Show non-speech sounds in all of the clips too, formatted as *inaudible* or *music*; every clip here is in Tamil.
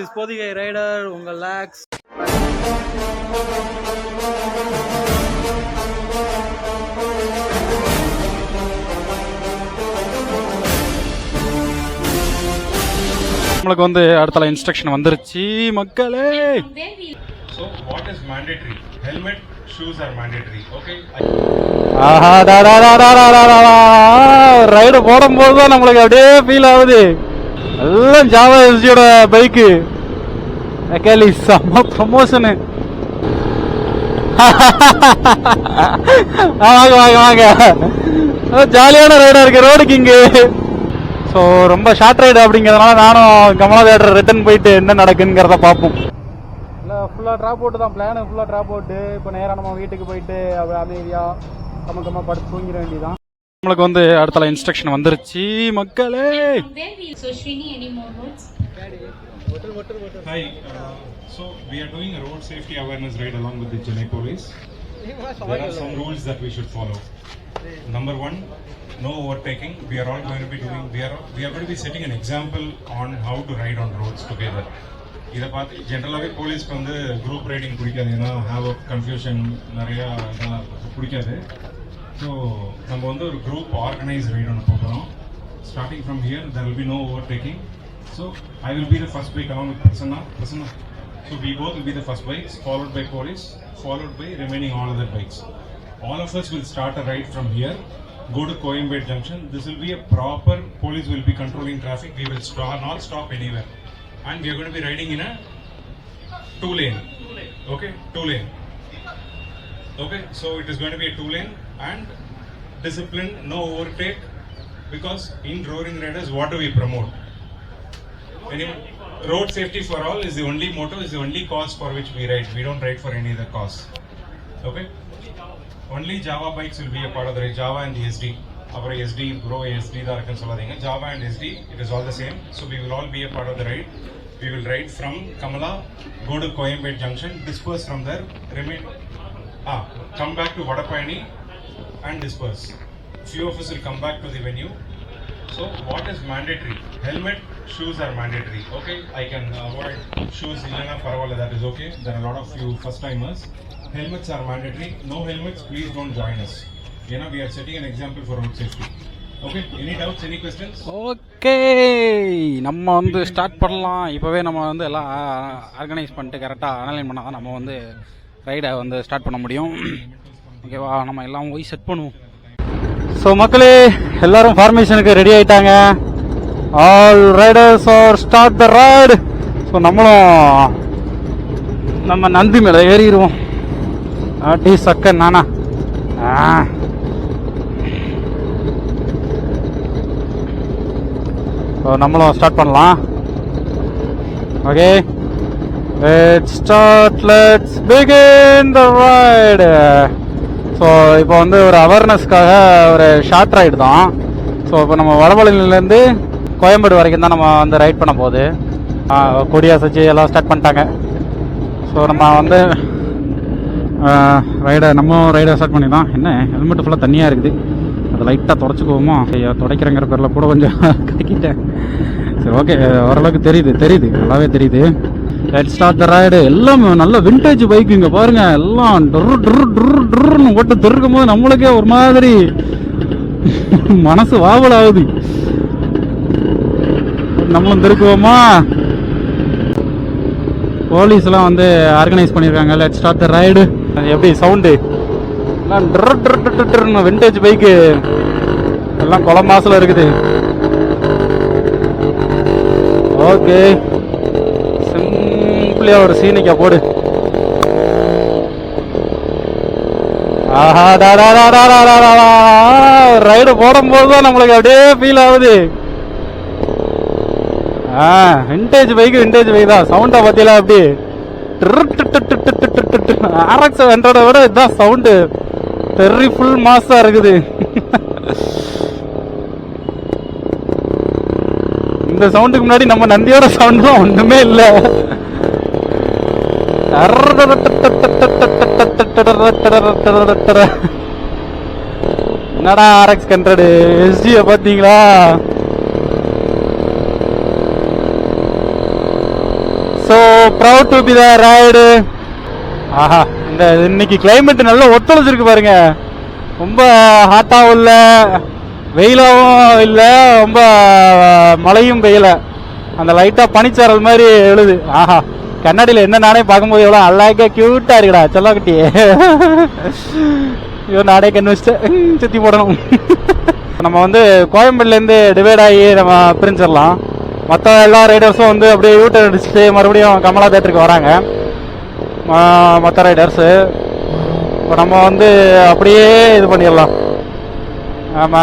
இஸ் பொதிகை ரைடர் உங்கள் லேக்ஸ் நம்மளுக்கு வந்து அடுத்த இன்ஸ்ட்ரக்ஷன் வந்துருச்சு மக்களே. ஆஹா ரைடு போடும்போது தான் நம்மளுக்கு அப்படியே ஃபீல் ஆகுது. எல்லாம் ஜாவா எஸ்ஜியோட பைக்கு கேலி செம்ம ப்ரமோஷனு வாங்க வாங்க வாங்க. ஜாலியான ரைடாக இருக்கு ரோடு கிங்கு ஸோ ரொம்ப ஷார்ட் ரைடு அப்படிங்கிறதுனால நானும் கமலா தேட்டர் ரிட்டர்ன் போயிட்டு என்ன நடக்குங்கிறத பார்ப்போம். இல்லை ஃபுல்லாக ட்ராப் அவுட் தான். பிளானு ஃபுல்லாக ட்ராப் அவுட்டு இப்போ நேராக நம்ம வீட்டுக்கு போயிட்டு அப்படியே அமைதியாக கம்மக்கமாக படுத்து தூங்கிட வேண்டியதான் நம்மளுக்கு வந்து அடுத்த இன்ஸ்ட்ரக்ஷன் வந்துருச்சு மக்களே Hi. Uh, so we are doing a road safety awareness ride along with the Chennai police. There are some rules that we should follow. Number one, no overtaking. We are all going to be doing. We are we are going to be setting an example on how to ride on roads together. இதை பார்த்து ஜென்ரலாகவே போலீஸ்க்கு வந்து குரூப் ரைடிங் பிடிக்காது ஏன்னா ஹாவ் கன்ஃபியூஷன் நிறையா இதெல்லாம் பிடிக்காது ஸோ நம்ம வந்து ஒரு குரூப் ஆர்கனைஸ் ரைட் ஒன்று போகிறோம் starting from here there will be no overtaking so I will be the first bike along with Prasanna Prasanna so we both will be the first bikes followed by police followed by remaining all other bikes all of us will start a ride from here go to Coimbatore junction this will be a proper police will be controlling traffic we will stop, not stop anywhere and we are going to be riding in a two lane okay two lane okay so it is going to be a two lane and discipline no overtake because in roaring riders what do we promote Anyone? road safety for all is the only motto is the only cause for which we ride we don't ride for any other cause okay only java bikes will be a part of the ride java and the sd அப்புறம் எஸ்டி ப்ரோ எஸ்டி தான் இருக்குன்னு சொல்லாதீங்க Java and SD it is all the same so we will all be a part of the ride we will ride from Kamala go to Coimbatore junction disperse from there remain ah come back to Vadapayani and disperse few of us will come back to the venue so what is mandatory helmet shoes are mandatory okay i can avoid shoes illana parvala that is okay there are a lot of you first timers helmets are mandatory no helmets please don't join us you know we are setting an example for road safety okay நம்ம வந்து ஸ்டார்ட் பண்ணலாம் இப்போவே நம்ம வந்து எல்லாம் ஆர்கனைஸ் பண்ணிட்டு கரெக்டாக அனலைன் பண்ணால் தான் நம்ம வந்து ரைடை வந்து ஸ்டார்ட் பண்ண முடியும் ஓகேவா நம்ம எல்லாம் போய் செட் பண்ணுவோம். ஸோ மக்களே எல்லாரும் ஃபார்மேஷனுக்கு ரெடி ஆயிட்டாங்க. All riders are start the ride so நம்மளும் நம்ம நந்தி மேலே ஏறிடுவோம். ஆட்டி சக்க நானா? ஆ. ஸோ நம்மளும் ஸ்டார்ட் பண்ணலாம். Okay let's start let's begin the ride so இப்போ வந்து ஒரு அவேர்னஸ்க்காக ஒரு ஷார்ட் ரைடு தான். ஸோ இப்போ நம்ம வடபழனிலேருந்து கோயம்பேடு வரைக்கும் தான் நம்ம வந்து ரைட் பண்ண போகுது. கொடி அசைச்சு எல்லாம் ஸ்டார்ட் பண்ணிட்டாங்க. ஸோ நம்ம வந்து ரைடை நம்ம ரைடை ஸ்டார்ட் பண்ணிடலாம். என்ன? ஹெல்மெட் ஃபுல்லாக தண்ணியாக இருக்குது. அது லைட்டாக தொடச்சிக்குவோமா? ஐயா துடைக்கிறேங்கிற பேரில் கூட கொஞ்சம் *laughs* கக்கிட்டேன் சரி ஓகே ஓரளவுக்கு தெரியுது தெரியுது. நல்லாவே தெரியுது. லெட் ஸ்டார்ட் த ரைடு எல்லாமே நல்ல விண்டேஜ் பைக் இங்கே பாருங்க. எல்லாம் டொரு டொரு டொரு டொருன்னு ஓட்டு திருக்கும் போது நம்மளுக்கே ஒரு மாதிரி மனசு வாவல் ஆகுது நம்மளும் திருக்குவோமா? போலீஸ்லாம் வந்து ஆர்கனைஸ் பண்ணியிருக்காங்க லெட் ஸ்டார்ட் த ரைடு எப்படி சவுண்டு எல்லாம் விண்டேஜ் பைக்கு எல்லாம் குளம் மாசில் இருக்குது. ஓகே சிம்பிளியா ஒரு சீனிக்கா போடு. ஆஹா ரைடு போடும்போது தான் நம்மளுக்கு அப்படியே ஃபீல் ஆகுது. ஆ விண்டேஜ் பைக் விண்டேஜ் பைக் தான். சவுண்டை பார்த்தீங்களா அப்படி. ஆர்எக்ஸ் ஹண்ட்ரட விட இதுதான் சவுண்டு பெரிய ஃபுல் மாஸாக இருக்குது. இந்த சவுண்டுக்கு முன்னாடி நம்ம நந்தியோட சவுண்டும் ஒன்றுமே இல்லை. என்னடா ஆர்எக்ஸ் ஹண்ட்ரடு எஸ்டிய பாத்தீங்களா proud to be the ride ஆஹா இந்த இன்னைக்கு கிளைமேட் நல்லா ஒத்துழைச்சிருக்கு பாருங்க. ரொம்ப ஹாட்டாகவும் இல்லை வெயிலாகவும் இல்லை ரொம்ப மழையும் பெய்யலை. அந்த லைட்டாக பனிச்சாரல் மாதிரி எழுது. ஆஹா. கண்ணாடியில் என்ன நானே பார்க்கும்போது எவ்வளோ அழகாக க்யூட்டாக இருக்குடா. செல்லக்குட்டி ஐயோ நானே கண் வச்சுட்டேன். சுற்றி போடணும். நம்ம வந்து கோயம்பேடுலேருந்து டிவைட் ஆகி நம்ம பிரிஞ்சிடலாம். மற்ற எல்லா ரைடர்ஸும் வந்து அப்படியே யூட்டர் அடிச்சுட்டு மறுபடியும் கமலா தேட்டருக்கு வராங்க. மற்ற ரைடர்ஸு இப்போ நம்ம வந்து அப்படியே இது பண்ணிடலாம். நம்ம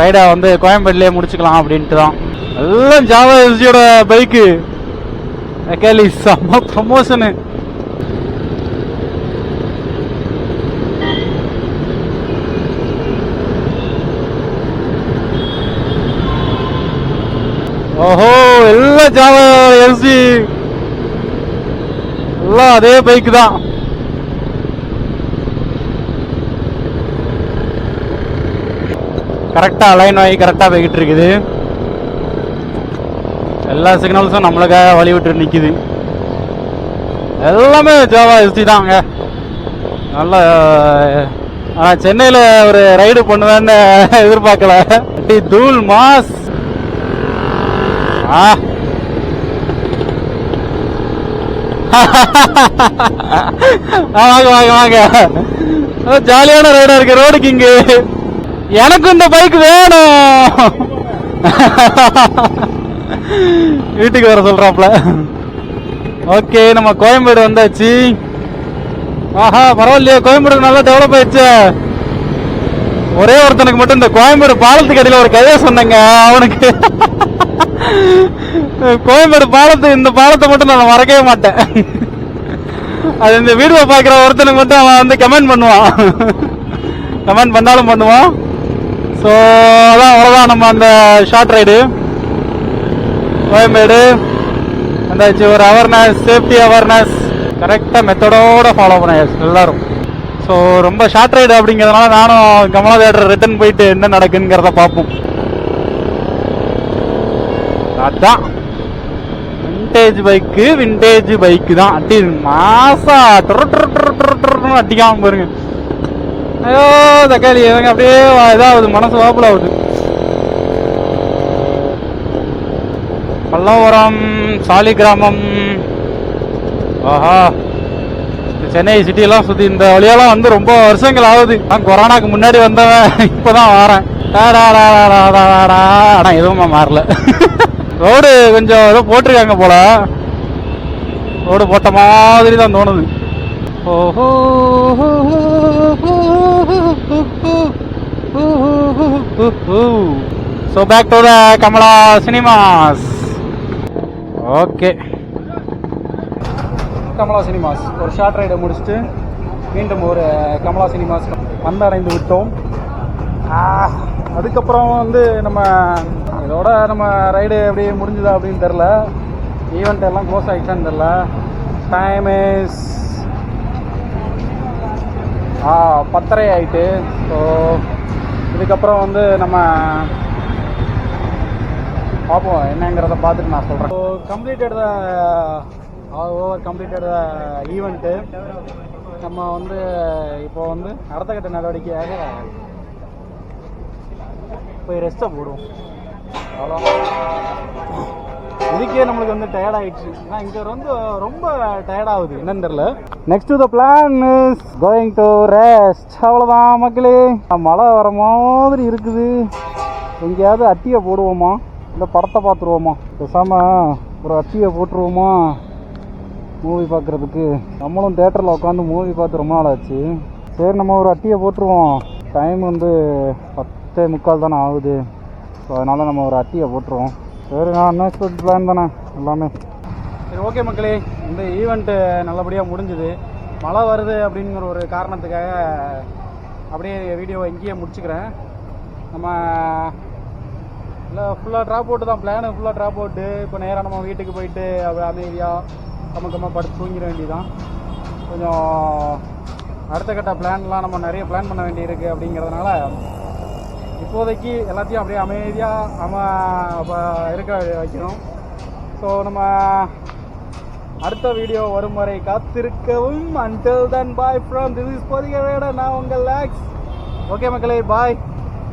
ரைடை வந்து கோயம்பேடுலேயே முடிச்சுக்கலாம் அப்படின்ட்டு தான் எல்லாம் ஜாவா எஸ்ஜியோட பைக்கு கேலி செம்ம ப்ரமோஷனு ஓஹோ எல்லாம் ஜாவா எல்சி எல்லாம் அதே பைக் தான் கரெக்டாக அலைன் ஆகி கரெக்டாக போய்கிட்டு இருக்குது எல்லா சிக்னல்ஸும் நம்மளுக்காக வழி விட்டு நிற்கிது எல்லாமே ஜோவா எஸ்டி தாங்க நல்ல ஆனால் சென்னையில் ஒரு ரைடு பண்ணுவேன்னு எதிர்பார்க்கல. டி தூள் மாஸ். ஆ. வாங்க வாங்க வாங்க. ஓ, ஜாலியான ரைடா இருக்கு ரோடு கிங்கு எனக்கு இந்த பைக் வேணும். வீட்டுக்கு வர சொல்றாப்ல. ஓகே நம்ம கோயம்பேடு வந்தாச்சு. ஆஹா பரவாயில்லையே கோயம்பேடு நல்லா டெவலப் ஆயிடுச்சு. ஒரே ஒருத்தனுக்கு மட்டும் இந்த கோயம்பேடு பாலத்துக்கு அடியில் ஒரு கதையை சொன்னேங்க அவனுக்கு. கோயம்பேடு பாலத்து இந்த பாலத்தை மட்டும் நான் மறக்கவே மாட்டேன். அது இந்த வீடியோ பார்க்குற ஒருத்தனுக்கு மட்டும் அவன் வந்து கமெண்ட் பண்ணுவான். கமெண்ட் பண்ணாலும் பண்ணுவான். ஸோ அதான் அவ்வளோதான் நம்ம அந்த ஷார்ட் ரைடு கோயம்பேடு வந்தாச்சு ஒரு அவேர்னஸ் சேஃப்டி அவேர்னஸ் கரெக்டாக மெத்தடோட ஃபாலோ பண்ணாச்சு எல்லோரும். ஸோ ரொம்ப ஷார்ட் ரைடு அப்படிங்கிறதுனால நானும் கமலா தேட்டர் ரிட்டர்ன் போயிட்டு என்ன நடக்குங்கிறத பார்ப்போம். அதான். விண்டேஜ் பைக்கு விண்டேஜ் பைக்கு தான். அட்டி மாசா டொரு டொரு டொரு டொரு டுருன்னு அட்டிக்காமல் பாருங்க. ஐயோ தக்காளி எனக்கு அப்படியே வா- இதாகுது மனசு வாப்பில் ஆகுது. பல்லவரம் சாலிகிராமம். ஆஹா. சென்னை சிட்டியெல்லாம் சுற்றி இந்த வழியெல்லாம் வந்து ரொம்ப வருஷங்கள் ஆகுது. நான் கொரோனாக்கு முன்னாடி வந்தவன் இப்போதான் வரேன். ஆனால் எதுவுமே மாறல. ரோடு கொஞ்சம் ஏதோ போட்டிருக்காங்க போல. ரோடு போட்ட மாதிரி தான் தோணுது. ஓஹோ so back to the Kamala cinemas okay Kamala cinemas. ஒரு ஷார்ட் ரைடை முடிச்சுட்டு மீண்டும் ஒரு கமலா சினிமாஸ் வந்தடைந்து விட்டோம். அதுக்கப்புறம் வந்து நம்ம இதோட நம்ம ரைடு எப்படி முடிஞ்சுதா அப்படின்னு தெரில ஈவெண்ட் எல்லாம் க்ளோஸ் ஆகிடுச்சான்னு தெரில டைம் இஸ் ஆ பத்தரை ஆகிட்டு ஸோ இதுக்கப்புறம் வந்து நம்ம பார்ப்போம் என்னங்கிறத பார்த்துட்டு நான் சொல்கிறேன் so completed over completed the event நம்ம வந்து இப்போ வந்து அடுத்த கட்ட நடவடிக்கையாக போய் ரெஸ்ட்டை போடுவோம். அவ்வளோ இதுக்கே நம்மளுக்கு வந்து டயர்ட் ஆயிடுச்சு. ஏன்னா இங்கே வந்து ரொம்ப டயர்ட் ஆகுது. என்னன்னு தெரியல. Next the plan is going to rest அவ்வளோதான் மக்களே. மழை வர மாதிரி இருக்குது. எங்கேயாவது அட்டியை போடுவோமா? இந்த படத்தை பார்த்துருவோமா? பேசாம ஒரு அட்டியை போட்டுருவோமா? மூவி பார்க்குறதுக்கு. நம்மளும் தேட்டரில் உட்காந்து மூவி பார்த்து ரொம்ப நாள் ஆச்சு சரி நம்ம ஒரு அட்டியை போட்டுருவோம். டைம் வந்து பத்தே முக்கால் தானே ஆகுது. ஸோ அதனால் நம்ம ஒரு அட்டியை போட்டுருவோம். சரி நான் அன்எக்ஸ்பெக்ட் பிளான் தானே? எல்லாமே. சரி ஓகே மக்களே. இந்த ஈவெண்ட்டு நல்லபடியாக முடிஞ்சுது. மழை வருது அப்படிங்கிற ஒரு காரணத்துக்காக அப்படியே வீடியோவை இங்கேயே முடிச்சுக்கிறேன். நம்ம இல்லை ஃபுல்லாக ட்ராப் அவுட் தான். பிளானு ஃபுல்லாக ட்ராப் அவுட்டு இப்போ நேராக நம்ம வீட்டுக்கு போயிட்டு அப்படியே அமைதியாக கமக்கமாக படுத்து தூங்கிட வேண்டியதான் கொஞ்சம் அடுத்த கட்ட பிளான்லாம் நம்ம நிறைய பிளான் பண்ண வேண்டியிருக்கு அப்படிங்கிறதுனால இப்போதைக்கு எல்லாத்தையும் அப்படியே அமைதியாக நம்ம இருக்க வைக்கணும். ஸோ நம்ம அடுத்த வீடியோ வரும் வரை காத்திருக்கவும். Until then bye from this is Podhigai நான் உங்கள் லேக்ஸ் ஓகே மக்களே பாய்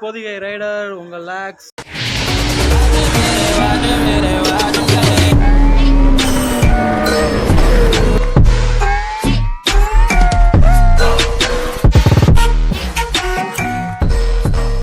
பொதிகை ரைடர் உங்கள் லேக்ஸ்